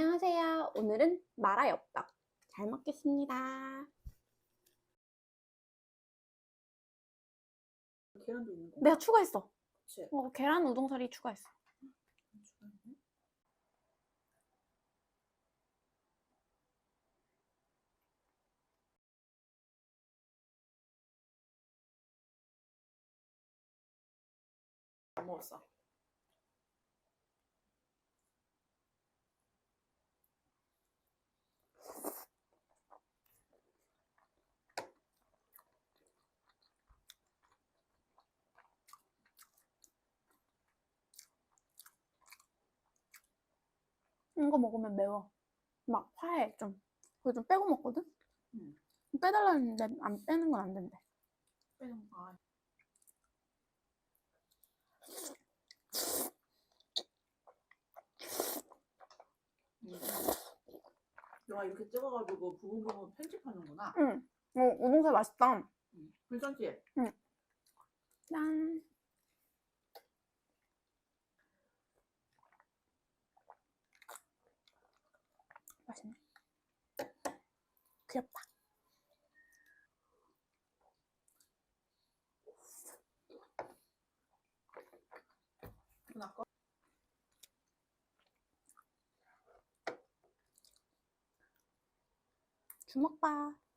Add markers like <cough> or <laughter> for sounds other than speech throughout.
안녕하세요. 오늘은 마라엽떡. 잘 먹겠습니다. 계란도 있는 거. 내가 추가했어. 그치? 어, 계란 우동사리 추가했어. 안 먹었어. 이거 먹으면 매워. 막 화해 좀. 그거 좀 빼고 먹거든? 응. 빼달라는데 안 빼는 건 안 된대. 빼는 거. 아. 음. 너가 이렇게 찍어가지고 부분 부분 편집하는구나. 응. 어, 우동사리 맛있다. 응. 괜찮지? 짠. 맛있네. 귀엽다. 주먹밥.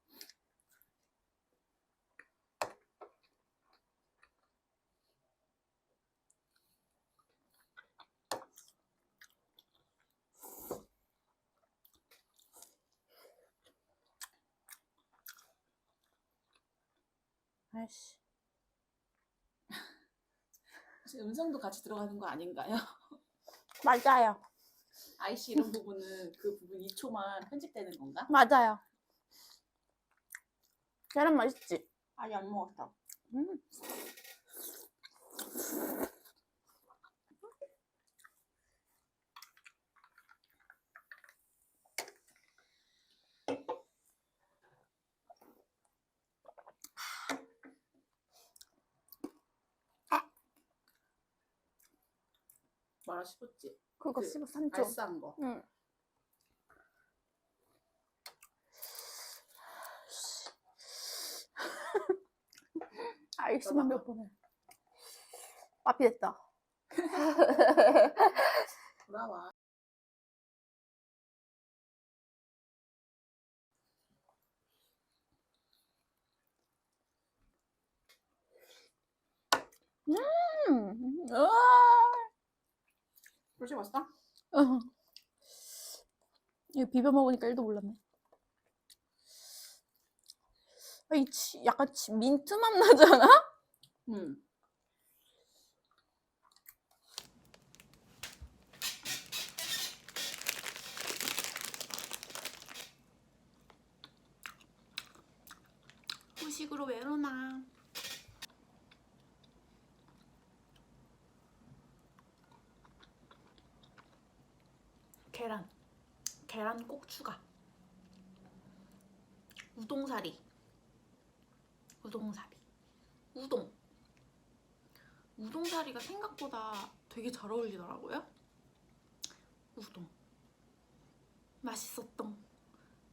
아이씨. 혹시 음성도 같이 들어가는 거 아닌가요? <laughs> 맞아요. 아이씨 이런 부분은 그 부분 2초만 편집되는 건가? 맞아요. 계란 맛있지? 아니 안 먹었어. 음. 말아 씹었지? 그거 그 씹어 3초. 알싸한 거. 응. <laughs> 아이스만 몇 번을. 앞이 됐다. 돌아와. 음. 으아. 벌써 왔어? 어. 이거 비벼 먹으니까 1도 몰랐네. 아, 이 치, 약간 치, 민트 맛 나잖아? 응. 후식으로 외로나. 계란. 계란 꼭 추가. 우동사리. 우동사리. 우동. 우동사리가 생각보다 되게 잘 어울리더라고요. 우동. 맛있었던.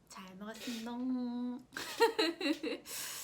잘 먹었습니다. <laughs>